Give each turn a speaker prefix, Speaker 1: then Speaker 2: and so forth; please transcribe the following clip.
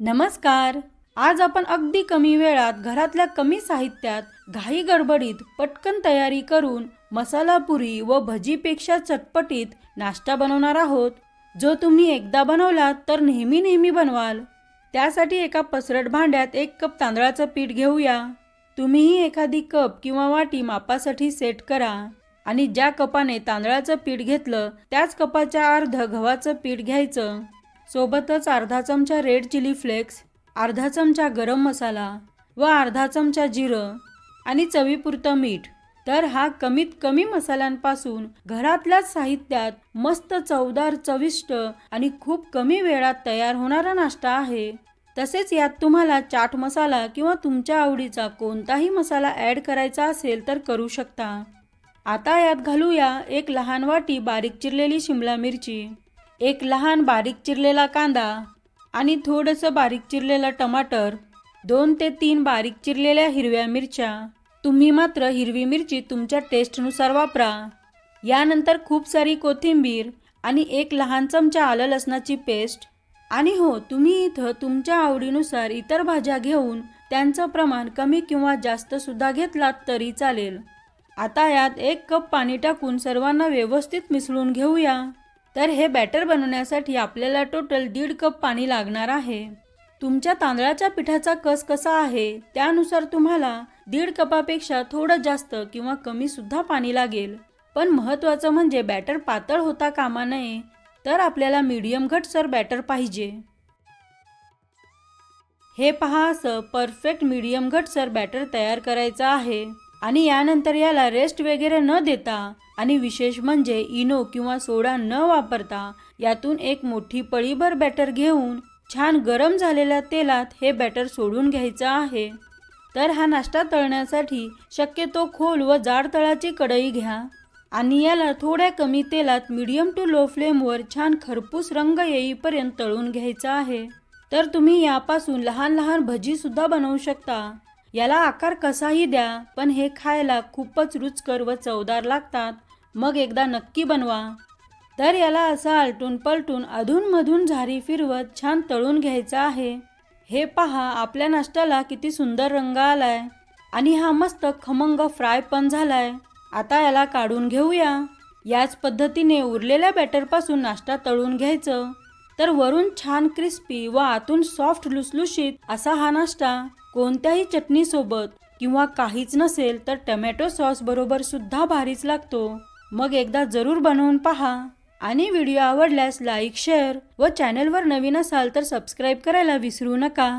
Speaker 1: नमस्कार. आज आपण अगदी कमी वेळात घरातल्या कमी साहित्यात घाई गडबडीत पटकन तयारी करून मसाला पुरी व भजीपेक्षा चटपटीत नाश्ता बनवणार आहोत. जो तुम्ही एकदा बनवलात तर नेहमी नेहमी बनवाल. त्यासाठी एका पसरट भांड्यात एक कप तांदळाचं पीठ घेऊया. तुम्हीही एखादी कप किंवा वाटी मापासाठी सेट करा. आणि ज्या कपाने तांदळाचं पीठ घेतलं त्याच कपाच्या अर्ध गव्हाचं पीठ घ्यायचं. सोबतच अर्धा चमचा रेड चिली फ्लेक्स अर्धा चमचा गरम मसाला व अर्धा चमचा जिरं आणि चवीपुरतं मीठ. तर हा कमीत कमी मसाल्यांपासून घरातल्याच साहित्यात मस्त चवदार चविष्ट आणि खूप कमी वेळात तयार होणारा नाश्ता आहे. तसेच यात तुम्हाला चाट मसाला किंवा तुमच्या आवडीचा कोणताही मसाला ॲड करायचा असेल तर करू शकता. आता यात घालूया एक लहान वाटी बारीक चिरलेली शिमला मिरची. एक लहान बारीक चिरलेला कांदा आणि थोडंसं बारीक चिरलेलं टमाटर दोन ते तीन बारीक चिरलेल्या हिरव्या मिरच्या. तुम्ही मात्र हिरवी मिरची तुमच्या टेस्टनुसार वापरा. यानंतर खूप सारी कोथिंबीर आणि एक लहान चमचा आलं लसणाची पेस्ट. आणि हो तुम्ही इथं तुमच्या आवडीनुसार इतर भाज्या घेऊन त्यांचं प्रमाण कमी किंवा जास्त सुद्धा घेतलात तरी चालेल. आता यात एक कप पाणी टाकून सर्वांना व्यवस्थित मिसळून घेऊया. तर हे बॅटर बनवण्यासाठी आपल्याला टोटल दीड कप पाणी लागणार आहे. तुमच्या तांदळाच्या पिठाचा कस कसा आहे त्यानुसार तुम्हाला दीड कपापेक्षा थोडं जास्त किंवा कमी सुद्धा पाणी लागेल. पण महत्त्वाचं म्हणजे बॅटर पातळ होता कामा नये तर आपल्याला मीडियम घटसर बॅटर पाहिजे. हे पहा असं परफेक्ट मीडियम घटसर बॅटर तयार करायचं आहे. आणि यानंतर याला रेस्ट वगैरे न देता आणि विशेष म्हणजे इनो किंवा सोडा न वापरता यातून एक मोठी पळीभर बॅटर घेऊन छान गरम झालेल्या तेलात हे बॅटर सोडून घ्यायचं आहे. तर हा नाश्ता तळण्यासाठी शक्यतो खोल व जाड तळाची कढई घ्या आणि याला थोड्या कमी तेलात मीडियम टू लो फ्लेमवर छान खरपूस रंग येईपर्यंत तळून घ्यायचा आहे. तर तुम्ही यापासून लहान लहान भजीसुद्धा बनवू शकता. याला आकार कसाही द्या पण हे खायला खूपच रुचकर व चवदार लागतात. मग एकदा नक्की बनवा. तर याला असं आलटून पलटून अधूनमधून झारी फिरवत छान तळून घ्यायचं आहे. हे पहा आपल्या नाश्त्याला किती सुंदर रंग आलाय. आणि हा मस्त खमंग फ्राय पण झालाय. आता याला काढून घेऊया. याच पद्धतीने उरलेल्या बॅटरपासून नाश्ता तळून घ्यायचं. तर वरून छान क्रिस्पी व आतून सॉफ्ट लुसलुशीत असा हा नाश्ता कोणत्याही चटणीसोबत किंवा काहीच नसेल तर टमॅटो सॉस बरोबर सुद्धा भारीच लागतो. मग एकदा जरूर बनवून पहा आणि व्हिडिओ आवडल्यास लाईक शेअर व चॅनलवर नवीन असाल तर सबस्क्राईब करायला विसरू नका.